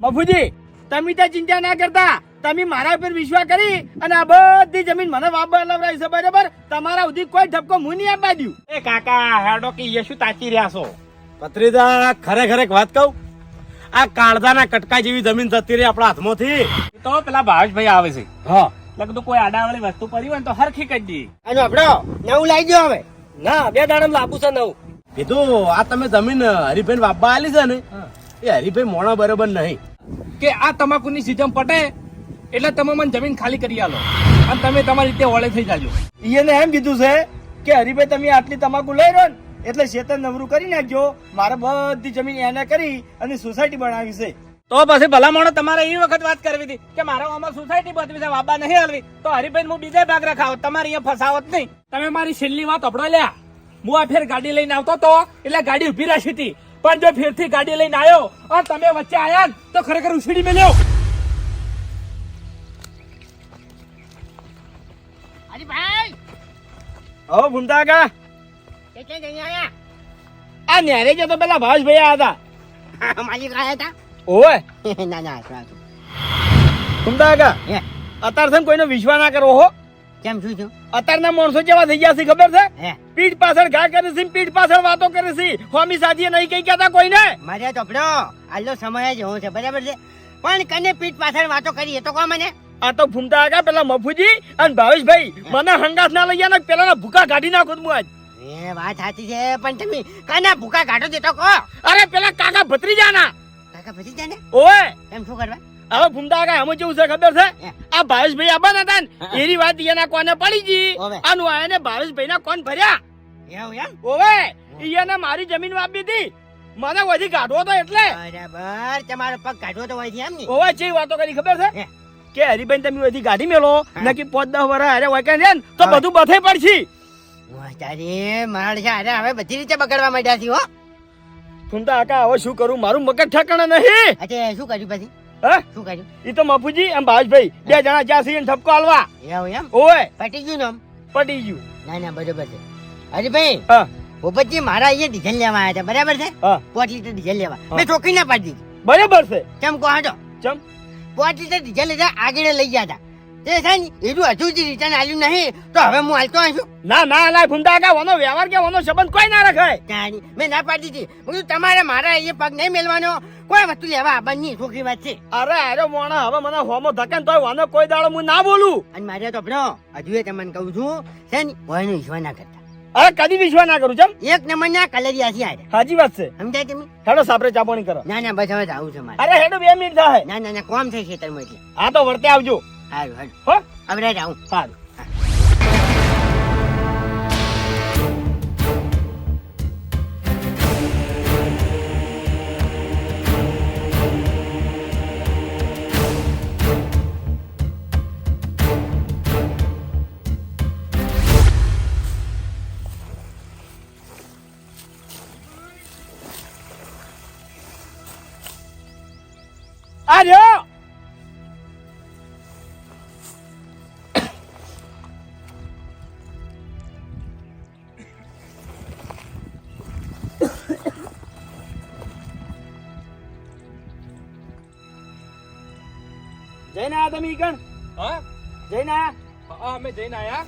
મફુજી તમે ત્યાં ચિંતા ના કરતા. તમે મારા ઉપર વિશ્વાસ કરી અને આ બધી જમીન મને વાપર લવડાવી છે બરાબર? તમારા સુધી કોઈ ઠપકો હું નહીં આપવા દઉં. એ કાકા હેડો કે યશુ તાચી રહ્યા છો? પત્રીદા ખરેખર એક વાત કહું? આ કાળદાના કટકા જેવી જમીન જતી રહી આપણા હાથમાંથી. તો પેલા ભાવેશભાઈ આવે છે. હા. લગતું કોઈ આડાવાળી વસ્તુ પડી હોય ને તો હરખી કરી દઈએ. અને આપડો નવું લાવી દો હવે. ના બે દાડમ લાબુ છે નવું. કીધું આ તમે જમીન હરીભાઈ વાપવા આલી છે ને? એ હરીભાઈ મોણા બરોબર નહીં. કે આ તમાકુની સીધમ પટે એટલે તમે મને જમીન ખાલી કરી આલો. અને તમે તમારી રીતે ઓળે થઈ જાજો. એને એમ કીધું છે કે હરીભાઈ તમે આટલી તમાકુ લઈ રહ્યો ને એટલે શેતર નવરું કરી નાખજો. મારે બધી જમીન એને કરી અને સોસાયટી બનાવી છે. તો પછી ભલામણો તમારે એ વખત વાત કરવી હતી કે મારા આમાં સોસાયટી બદવી છે બાબા નહીં હલવી. તો હરિભાઈ હું બીજા ભાગ રખાવ તમારે અહીંયા ફસાવત નહીં. તમે મારી છેલ્લી વાત અપડો લ્યા. હું આ ફેર ગાડી લઈને આવતો તો એટલે ગાડી ઊભી રાખી હતી. પણ જો ફેરથી ગાડી લઈને આવ્યો અને તમે વચ્ચે આયા તો ખરેખર ઉછીડી મેલ્યો. હવે ભૂમતા કા આ ન્યારે જો તો પેલા ભાવેશભાઈ આયા હતા. માલિક આયા હતા. ઓય ના ના સાચું. ભૂમતા કા અત્યાર કોઈનો વિશ્વાસ ના કરો હો. કેમ શું છું અત્યારના માણસો જેવા થઈ ગયા છે ખબર છે? પીઠ પાછળ ઘા કરે છે પીઠ પાછળ વાતો કરે છે. હોમી સાજીએ નહીં કઈ કહેતા કોઈને? મારે ચોપડો આલો સમય જ હોવો છે બરાબર છે? પણ કને પીઠ પાછળ વાતો કરી એ તો કહો મને? આ તો ફૂમતા આગા પેલા મફુજી અને ભાવેશભાઈ. મને હંગાસ ના લઈ ગયા પેલા ભૂકા કાઢી નાખું હું આજ. એ વાત સાચી છે પણ તમે કના ભૂકા કાઢો છે તો કહો. અરે પેલા કાકા ભત્રીજાના. કાકા જાય ઓય. એમ શું કરવા? હવે ભૂમતા આગા હમ કેવું છે ખબર છે? આ ભાવેશભાઈ આબાના હતા ને? એની વાત એના કોને પડી ગઈ. આનું આને ભાવેશભાઈ ના કોણ ભર્યા? એવું એમ? ઓવે ઈયાને મારી જમીન વાપી હતી મને ઓછી કાઢવો તો એટલે. બરાબર તમારો પગ કાઢવો તો હોય છે એમ ને. ઓવે ચેવી વાતો કરી ખબર છે? કે હરિભાઈ તમે ઓછી ગાડી મેલો. નકી પોત દસ વર્ષ અરે વાય ને તો બધું બથે પડશે. તારે મારા છે અરે હવે બધી રીતે બગડવા માંડ્યા છે હો. ફૂમતા આકા હવે શું કરું? મારું મગજ ઠેકાણે નહીં. અચ્છા શું કર્યું પછી? શું કર્યું ઈ તો મફુજી એમ ભાવેશભાઈ બે જણા જ્યાં છે ઠપકો હાલવા. એવું એમ? ઓય. પટી ગયું નામ પટી ગયું. ના ના બરોબર છે. અરે ભાઈ મારા અહીંયા ડીઝલ લેવા આવ્યા હતા બરાબર છે? પાંચ લીટર ડીઝલ લેવા. મેં ચોકી ના પાડી દીધી. બરાબર છે. કેમ કહો હાટો ચમ. પાંચ લીટર ડીઝલ લીધા આગળ લઈ ગયા હતા. તે છે ને એટલું હજુ જ રિટર્ન આવ્યું નહીં તો હવે હું હાલતો આવીશું ના ના લાય ફૂમતા આકા વનો વ્યવહાર કે વનો સંબંધ કોઈ ના રખાય. મેં ના પાડી દીધી. હું તમારે મારા અહીંયા પગ નહીં મેળવાનો કોઈ વસ્તુ લેવા આવવાની છોકરી વાત છે. અરે અરે મોણા હવે મને હોમો ધકેન તોય વાનો કોઈ દાડો હું ના બોલું. અને મારે તો ભણો હજુ એ તમને કહું છું છે ને કોઈનો વિશ્વાસ ના કરતા. અરે કદી વિશ્વાસ ના કરું છું એક નંબરના કલરિયા છે આજે સાચી વાત છે. સમજાય તમે? હેડો સાપરે ચાપણી કરો. ના ના બસ હવે આવું છે મારે. અરે હેડો બે મિનિટ થાય. ના ના ના કોમ થઈ ખેતરમાં એટલે આ તો વર્તે આવજો. સારું સારું હો? હવે આવું સારું. આ રહ્યો જઈને આયા તમે ઈ કણ હા? જઈને આયા હા અમે જઈને આયા.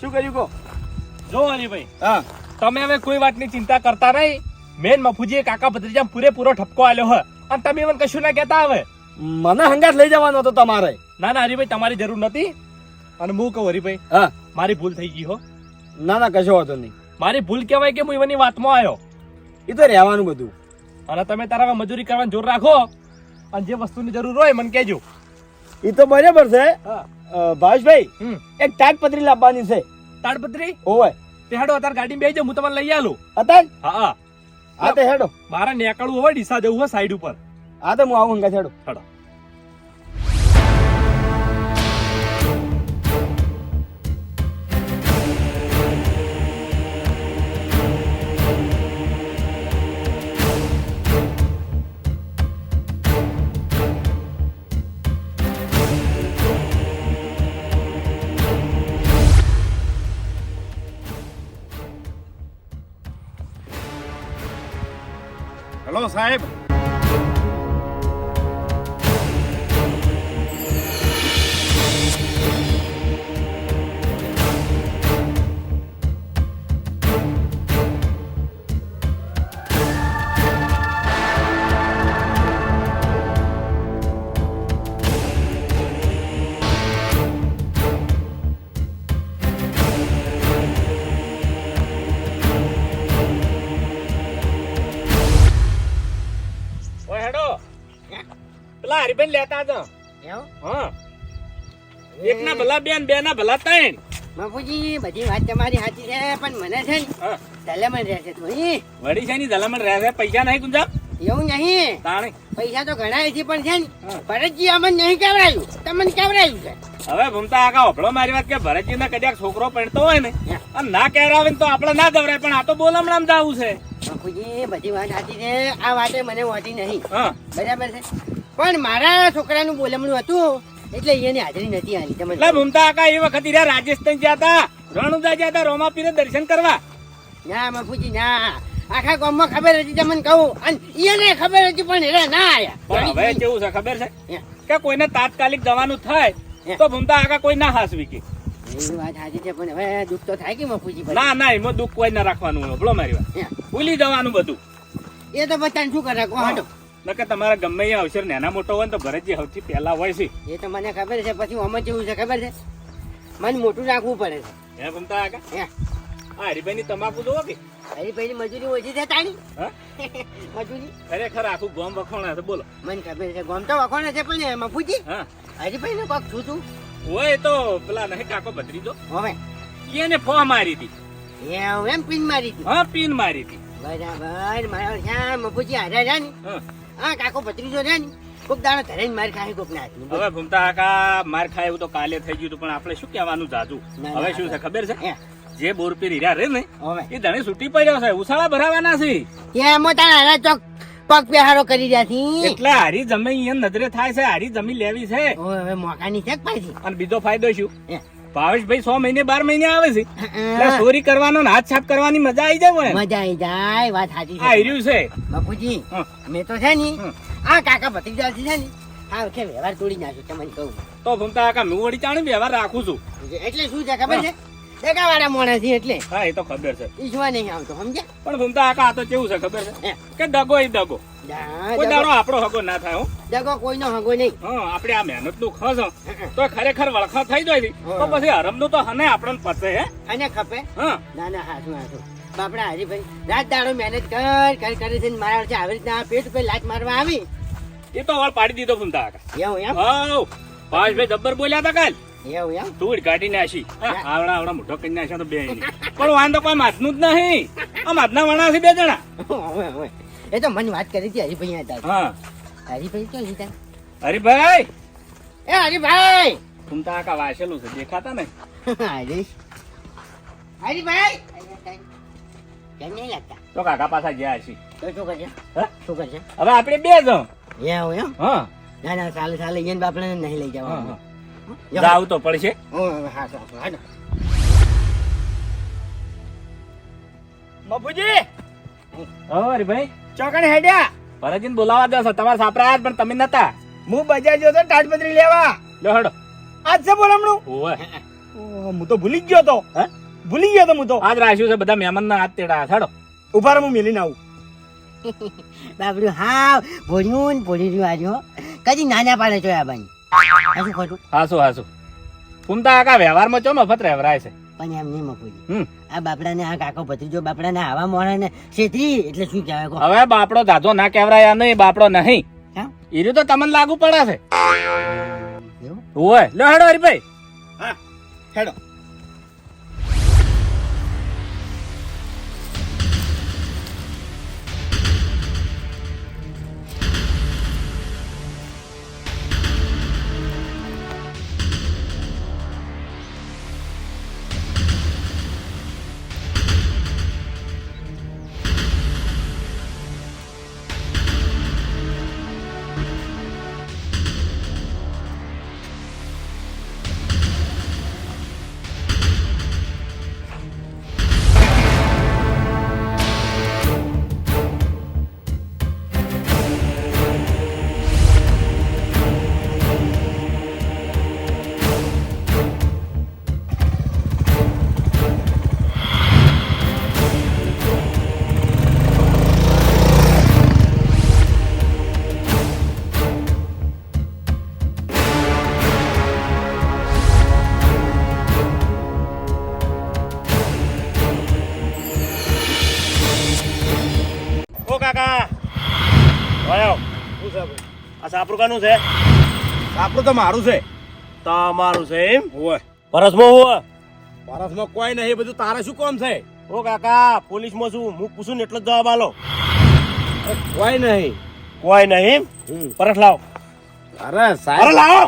શું કર્યું કો જો હરીભાઈ હા. તમે હવે કોઈ વાતની ચિંતા કરતા નહીં. મેન મફુજીએ કાકા ભત્રીજા પૂરેપૂરો ઠપકો આલ્યો હોય અને તમે મને કશું ના કહેતા હવે? મને હંગાત લઈ જવાનો હતો તમારે. ના ના હરીભાઈ તમારી જરૂર નથી અને હું કહું હરીભાઈ હા. મારી ભૂલ થઈ ગઈ હો. ના ના કશો વાંધો નહીં. મારી ભૂલ કહેવાય કે હું એવાની વાતમાં આવ્યો? એ તો રહેવાનું બધું. અને તમે તારા મજૂરી કરવાની જોર રાખો. અને જે વસ્તુની જરૂર હોય મને કહેજો. એ તો બરાબર છે. ભાવેશભાઈ એક તાડપત્રી લાવવાની છે. તાડપત્રી? ઓવે. તે હેડો અત્યારે ગાડી બેસજો હું તમને લઈ આલું. અત્યારે હા હા. હા તે હેડો. મારે નેકળવું હોય ડીસા જવું હોય સાઈડ ઉપર. હા તો હું આવું હંગા હેડો હેડો હેલો સાહેબ પેલા લેતા જ હા. એક ના ભલા બેન બે ના ભલા ત્રણ. બાપુજી બધી વાત તમારી સાચી છે પણ મને છે ને. તલેમન રહેશે થોડી. વળી છે ની ધલામણ રહે છે પૈસા નહીં ગુંજા એવું નહીં. તાણે. પૈસા તો ઘણા છે પણ છે ને. ભરતજી અમને નહીં કેવડાયું? તમને કેવડાયું છે? હવે ભૂમતા આખા ઓફળો મારી વાત કે ભરતજી ના કદાચ છોકરો પડતો હોય ને ના કેવડાવે ને તો આપણે ના દવરાય પણ આ તો બોલમણામ જાવું છે. બાપુજી બધી વાત સાચી છે. આ વાતે મને વાંચી નહીં. હા. બરાબર છે? પણ મારા છોકરાનું બોલમણું હતું એટલે એની હાજરી નથી આની તમે તમને ભૂમતા આખા એ વખત ઈરા રાજસ્થાન ગયા હતા રણુદા ગયા હતા રોમાપીરે દર્શન કરવા. ના મફુજી ના. આખા ગામમાં ખબર હતી તમને કહું. અને એને ખબર હતી પણ એને ના પણ હવે કેવું છે ખબર છે? કે કોઈને તાત્કાલિક જવાનું થાય. તો ભૂમતા આખા કોઈ ના હાસવી કે. એ વાત સાચી છે પણ હવે દુઃખ તો થાય કે મફુજી? ના ના એમાં દુઃખ કોઈ ના રાખવાનું ભલો મારી વાત. ભૂલી જવાનું બધું. એ તો બધાને શું કરે કહો નકર તમારા ગમે એ અવસર નાના મોટો હોય ને તો ભરતજી સૌથી પહેલા હોય છે. એ તો મને ખબર છે પછી આમાં જેવું છે ખબર છે? મને મોટું રાખવું પડે છે. હે ગમતા આખા હે. આ હરિભાઈ ની તમાકુ જોવો કે? હરિભાઈ ની મજૂરી ઓછી છે તાણી? હા? મજૂરી? ખરેખર આખું ગોમ વખોણા છે બોલો. મને ખબર છે ગોમ તો વખોણા છે પણ હા હરીભાઈ ને કોક છું તું હોય તો પેલા નહીં કાકો ભત્રીજો હવે? એને ફો મારી હતી. એમ પિન મારી હતી? હા પીન મારી હતી. બરાબર મારા મફુજી હાજર છે ને. હા. કાકો ભત્રીજો છે ને કોક દાણા ધરે માર ખાય કોક ના હવે ભૂમતા કાકા માર ખાય એવું તો કાલે થઈ ગયું પણ આપણે શું કહેવાનું જાજુ? હવે શું છે ખબર છે? જે બોર પે રીરા રે ને એ ધણી છૂટી પડ્યો છે ઉસાળા ભરાવાના છે. એમાં તારા હારા ચોક પગ પહેરારો કરી રહ્યા છે. એટલે હારી જમીન અહીંયા નજરે થાય છે હારી જમીન લેવી છે. હવે મોકાની છે પાછી? અને બીજો ફાયદો શું. ભાવેશભાઈ સો મહિને બાર મહિને આવે છે. ચોરી કરવાનો હાથ છાપ કરવાની મજા આવી જાય મજા આવી જાય વાત સાચી આ રહ્યું છે. બાપુજી મેં તો છે ને આ કાકા ભત્રીજા છે ને હા કે વ્યવહાર તોડી નાખ્યો તમને કહું. તો ભૂમતા આકા હું વળી ચાણી વ્યવહાર રાખું છું. એટલે શું છે ખબર છે? એટલે. હા એ તો ખબર છે. ઈશ્વર નહીં આવતો સમજ્યા? પણ ભૂમતા આકા આ તો કેવું છે ખબર છે? કે દગો એ દગો. કોઈ દાડો આપણો હગો ના થાય જગો કોઈનો હગો નહીં. હા આપણે આ મહેનતનું ખસ તો ખરેખર વળખા થઈ જાય. તો પછી હરમનું તો હને આપણને પતે હે. અને ખપે? હા. ના ના હાથું હાથું બાપડા હરીભાઈ રાત દાડો મહેનત કર કર કરે છે ને મારા વચ્ચે આવી રીતના પેટ ઉપર લાત મારવા આવી. એ તો વાળ પાડી દીધો ભૂમતા આકા એવું એમ? હાઉ ભાઈ જબ્બર બોલ્યા હતા કાલ? એવું એમ? ધૂળ કાઢી નાખી. હા, આવડા આવડા મોટો કરી નાખ્યા તો બે પણ વાંધો કોઈ માથનું જ નહીં. આ માથના વણા છે બે જણા. હવે હવે એ તો મને વાત કરી હતી હરીભાઈ હતા હા. હરીભાઈ ક્યાં લીધા? હરિભાઈ! એ હરીભાઈ! તો આકા વાસેલું છે દેખાતા ને? હરી હરિભાઈ! કેમ નહીં લાગતા? તો કાકા પાછા ગયા છે તો શું કરશે હા? શું કરશે હવે આપણે બે જો એ આવું એમ? હા. ના ના ચાલે ચાલે એને નહીં લઈ જવા. જાવ તો પડશે. હા હા હા મફુજી હો હરીભાઈ. ચોકણ હેડ્યા. ભરતજીને બોલાવા દો છો. તમારા સાપરા આયા પણ તમે નતા. હું બજાર ગયો તો તાજપત્રી લેવા. લો હડો. આજ છે બોલમણું ઓવે. ઓહ, હું તો ભૂલી ગયો તો. હે? ભૂલી ગયો તો હું તો. આજ રાખ્યું છે બધા મહેમાન ના હાથ તેડા. હડો. ઊભા હું મેલીને આવું. બાબડું હા ભોળ્યું ને ભોળી રહ્યું આજો કદી નાના પાડે જોયા ભાઈ બાઈ. ખોટું. હાસુ હાસુ. ફૂમતા આકા વ્યવહારમાં ચો મફત રહેવરાય છે? પણ એમ નહીં મફુજી. આ બાપડાને આ કાકો ભત્રીજો બાપડાને આવા મોણાને શેઠી એટલે શું કહેવાય હવે બાપડો દાદો ના કહેવરાય નહીં બાપડો નહીં. હા? ઈર્યું તો તમને લાગુ પડે છે. ઓય લો હેડો હરીભાઈ હા હેડો. કાનું છે? આપણું તો મારું છે. તમારું છે એમ? હોય પરસમાં હોય પરસમાં કોઈ નહીં બધું તારે શું કામ છે? ઓ કાકા પોલીસમાં શું હું પૂછું ને એટલો જ જવાબ આલો. કોઈ નહીં. કોઈ નહીં પરસ લાવો. અરે અરે સાહેબ લાવો.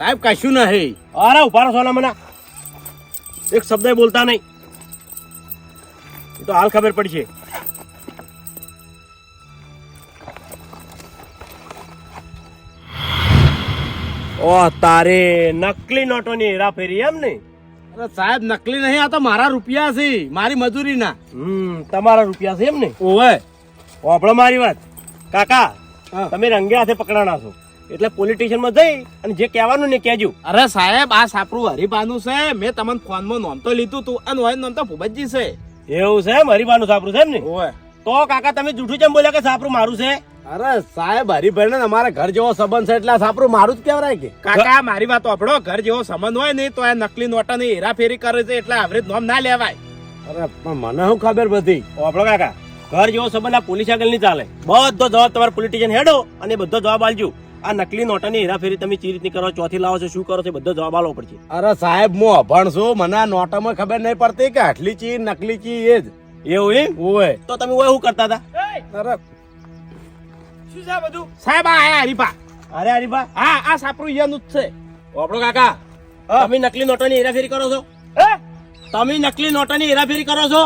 સાહેબ કશું નહીં. અરે ઊભા રહો સોના મના. એક શબ્દ બોલતા નહીં. એ તો હાલ ખબર પડશે. ઓ તારે નકલી નોટોની હેરાફેરી એમ ને? અરે સાહેબ નકલી નહીં આ તો મારા રૂપિયા છે મારી મજૂરીના. હમ તમારા રૂપિયા છે એમ ને? ઓવે. વાપરો મારી વાત. કાકા તમે રંગે હાથે પકડાણા છો. એટલે પોલીસ સ્ટેશનમાં જઈ અને જે કહેવાનું ને કહેજો. અરે સાહેબ આ સાપરું હરીબાનું છે. મેં તમને ફોનમાં નોમ તો લીધું તું. અને હોય નોમ તો ભૂપતજી છે. એવું છે એમ સાપરું છે એમ ને? ઓય. તો કાકા તમે જૂઠું કેમ બોલ્યા કે સાપરું મારું છે? અરે સાહેબ હરીભાઈ ને અમારા ઘર જેવો સંબંધ છે એટલે સાપરું મારું જ કેવરાય કે. કાકા મારી વાત આપડો ઘર જેવો સંબંધ હોય ને તો આ નકલી નોટા ની હેરાફેરી કરે છે એટલે આવરેજ નોમ ના લેવાય. અરે પણ મને શું ખબર બધી? આપડો કાકા ઘર જેવો સંબંધ આ પોલીસ આગળ નહીં ચાલે. બધો જવાબ તમારે પોલિટિશિયન હેડો અને બધો જવાબ આલજો. આ નકલી નોટાની હેરાફેરી તમે ચી રીતની કરો ચોથી લાવો છો શું કરો છો બધો જવાબ આલો પડશે. અરે સાહેબ હું અભણ છું. મને આ નોટામાં ખબર નહીં પડતી કે આટલી ચી નકલી ચી એ જ. એવું એમ? ઓય તો તમે ઓય શું કરતા હતા? અરે. શું છે બધું? સાહેબ આ આયા હરીફા. અરે હરીફા? હા આ સાપરું ઈયાનું જ છે. આપણો કાકા. તમે નકલી નોટાની હેરાફેરી કરો છો? હે તમે નકલી નોટાની હેરાફેરી કરો છો?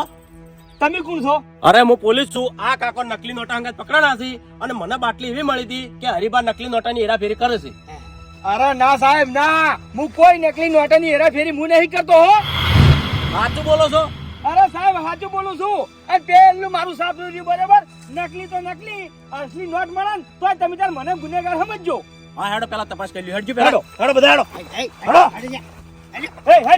તમે કોણ છો? અરે હું પોલીસ છું. આ કાકો નકલી નોટા અંગત પકડાણા છે અને મને બાટલી એવી મળી હતી કે હરીબા નકલી નોટાની હેરાફેરી કરે છે. અરે ના સાહેબ ના. હું કોઈ નકલી નોટાની હેરાફેરી હું નહીં કરતો હો. સાચું બોલો છો? અરે સાહેબ સાચું બોલું છું. એ પેલું મારું સાપરું રહ્યું બરાબર? નકલી તો નકલી અસલી નોટ મળે ને તો તમે તાર મને ગુનેગાર સમજજો. હા હેડો પેલા તપાસ કરી લ્યો. હેડજો હેડો હેડો બધા હેડો. હેડો. એ,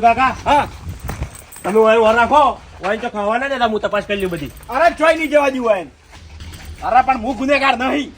આપડી કાકા હા. તમે વાય વાર રાખો વાય તો ખાવાના ને દેતા હું તપાસ કરી લ્યું બધી. અરે જોઈ નહીં જવા દીધું એમ. અરે પણ હું ગુનેગાર નહીં.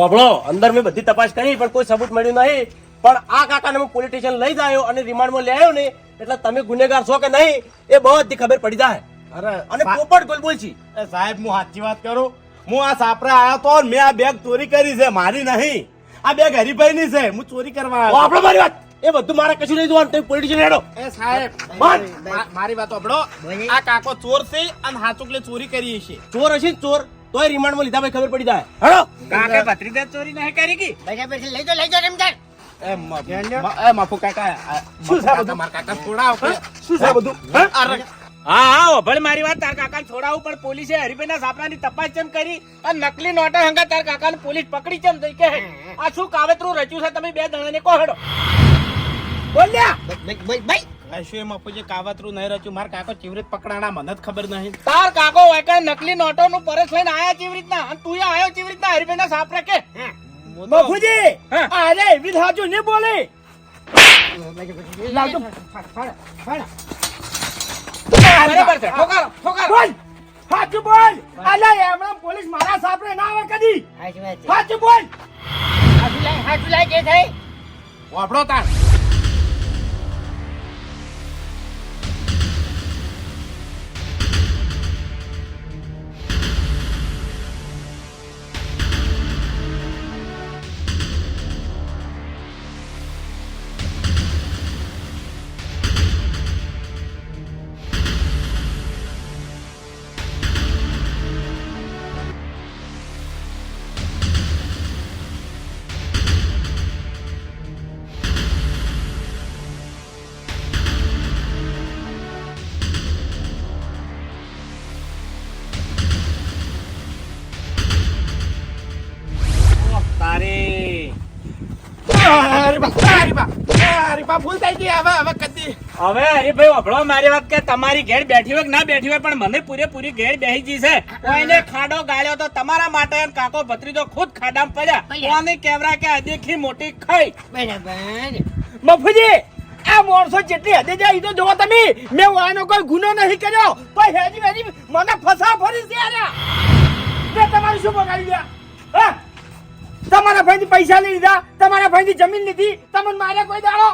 વાપરો અંદર મેં બધી તપાસ કરી પણ કોઈ સબૂત મળ્યું નહીં. પણ આ કાકાને હું પોલીસ સ્ટેશન લઈ જાયો અને રિમાન્ડમાં લઈ આવ્યો ને એટલે તમે ગુનેગાર છો કે નહીં એ બધી ખબર પડી જાય. અરે અને પોપટ ગોલ બોલછી એ સાહેબ હું સાચી વાત કરું? હું આ સાપરા આવ્યો તો મેં આ બેગ ચોરી કરી છે મારી નહીં. આ બેગ હરીભાઈ ની છે હું ચોરી કરવા આવ્યો. આપણે મારી વાત. એ બધું મારે કશું નહીં જોવાનું તમે પોલિટિશિયન હેડો. એ સાહેબ મારી વાત સાંભળો. આ કાકો ચોર છે અને હાચુકલે ચોરી કરી છે. ચોર હશે ચોર? તોય રિમાન્ડમાં લીધા ભાઈ ખબર પડી જાય. હેડો કાકે ભત્રીજા ચોરી નહીં કરી કી? પૈસા પૈસા લઈ જો લઈ જો રમજાન એ મ- મ- કાકા શું છે બધું? મારા કાકા છોડાવો શું છે બધું? હા? હા? ભલે મારી વાત તાર કાકા છોડાવું પણ પોલીસે હરિભાઈ સાપરાની તપાસ ચમ કરી અને નકલી નોટા હંગા તાર કાકાને પોલીસ પકડી ચમ થઈ કે આ શું કાવતરું રચ્યું છે? તમે બે જણાને કહો હેડો બોલ્યા ભાઈ ભાઈ કશું એ મફુજી કાવતરું નહીં રચ્યું. મારા કાકો ચીવરીત પકડાણા મને જ ખબર નહીં. તાર કાકો વાયકા નકલી નોટો નું પરસ લઈને આયા ચીવી રીતના અને તું આયો ચીવી રીતના હરિભાઈ ના સાપરા કે? હા. અરે એવી સાચું નહીં બોલે. લાવજો. બરાબર છે. ઠોકારો ઠોકારો. બોલ. સાચું બોલ. અલે એમણે પોલીસ મારા સાપરે ના આવે કદી. સાચું બોલ. હાચું લાય હાચું લાય જે થઈ વાપડો તાર. ભૂલ થઈ ગઈ હવે હવે કદી. હવે હરીભાઈ વભળો મારી વાત કે તમારી ઘેર બેઠી હોય કે ના બેઠી હોય પણ મને પૂરેપૂરી ઘેર બેહી ગઈ છે. કોઈને ખાડો ગાળ્યો તો તમારા માટે અને કાકો ભત્રીજો ખુદ ખાડામાં પડ્યા. કોને કેવરા કે અદેખી મોટી ખાઈ. બરાબર મફુજી આ માણસો જેટલી હદે જાય ઈ તો જોવો તમે. મેં વાનો કોઈ ગુનો નથી કર્યો. પણ હેજી હેજી મને ફસા ફરી છે યાર. તમારું શું બગાડી ગયા હા? તમારા ભાઈથી પૈસા લઈ લીધા તમારા ભાઈથી જમીન લીધી તમને મારે કોઈ દાડો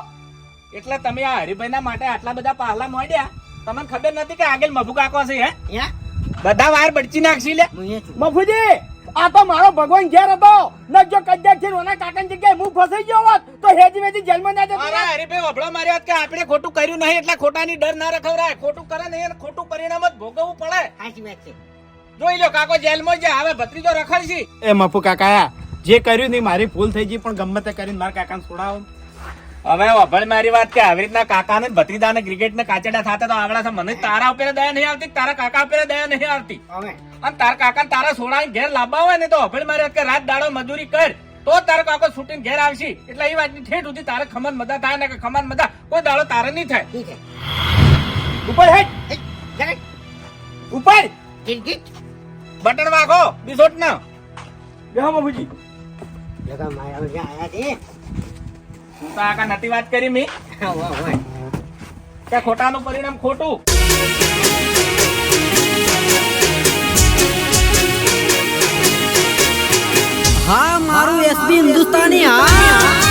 એટલે તમે આ હરિભાઈના માટે આટલા બધા પાહલા મોડ્યા. તમને ખબર નથી કે આગળ મફુ કાકો છે હે? બધા વાર બળચી નાખશી લે. મફુજી આ તો મારો ભગવાન ઘેર હતો. ન જો કદાચથી ઓના કાકાની જગ્યાએ હું ફસાઈ ગયો હોત તો હેજી મેજી જેલમાં ના જતો અરે હરીભાઈ વભળો માર્યો કે આપણે ખોટું કર્યું નહીં એટલે ખોટાની ડર ના રખવરાય. ખોટું કરે નહીં અને ખોટું પરિણામ જ ભોગવવું પડે. સાચી વાત છે. જોઈ લો કાકો જેલમાં છે હવે ભત્રીજો રખડશી. એ મફુ કાકા જે કર્યું નહીં મારી ભૂલ થઈ ગઈ પણ ગમે તે કરીને મારા કાકાને છોડાવો. હવે વભળ મારી વાત કે આવી રીતના કાકાને ભત્રીજાને ક્રિકેટ ને કાચડા થતા તો આગળ મને તારા ઉપર દયા નહીં આવતી તારા કાકા ઉપર દયા નહીં આવતી. અને તારા કાકા તારા સોળાને ઘેર લાવવા હોય ને તો વભળ મારી વાત કે રાત દાડો મજૂરી કર તો તારો કાકો છૂટીને ઘેર આવશે. એટલે એ વાતની ઠેઠ સુધી તારે ખમન મદા થાય ને કે ખમન મદા કોઈ દાડો તારે નહીં થાય. ઠીક છે. ઉપર હેડ ઉપર. બટન વાગો બિસોટ ના બેહો બાબુજી જગા માયા આયા તે તું તો આકા નથી વાત કરી, મી. કે ખોટાનું પરિણામ ખોટું. હા, મારું એસબી હિન્દુસ્તાની, હા.